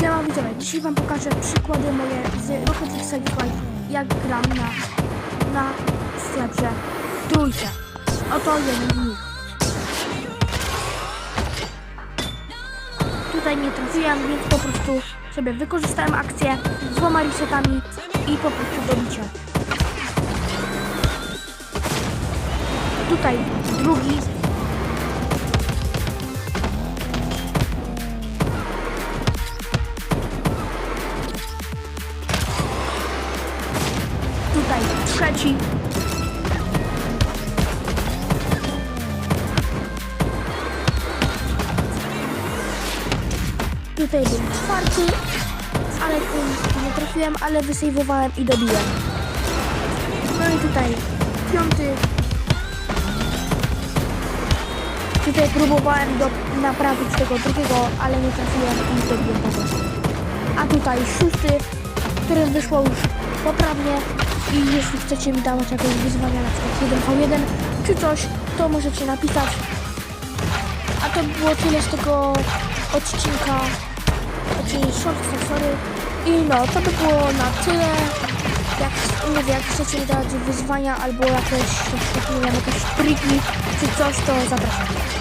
Siema widzowie, dzisiaj wam pokażę przykłady moje z Rocket League jak gram na, na strefze trójce. Oto jeden z nich. Tutaj nie trafiłem, więc po prostu sobie wykorzystałem akcję z dwoma resetami i po prostu dobicie. Tutaj drugi Tutaj trzeci. Tutaj był czwarty, ale nie trafiłem, ale wysejwowałem i dobiłem. No i tutaj piąty. Tutaj próbowałem do, naprawić tego drugiego, ale nie trafiłem i dobiłem po prostu. A tutaj szósty, którym wyszło już poprawnie i jeśli chcecie mi dawać jakieś wyzwania na przykład 1v1 czy coś, to możecie napisać. A to było tyle z tego odcinka, znaczy short sorry. I no, to by było na tyle. Jak, mówię, jak chcecie mi dawać wyzwania albo jakieś, wiem, jakieś triki czy coś, to zapraszam.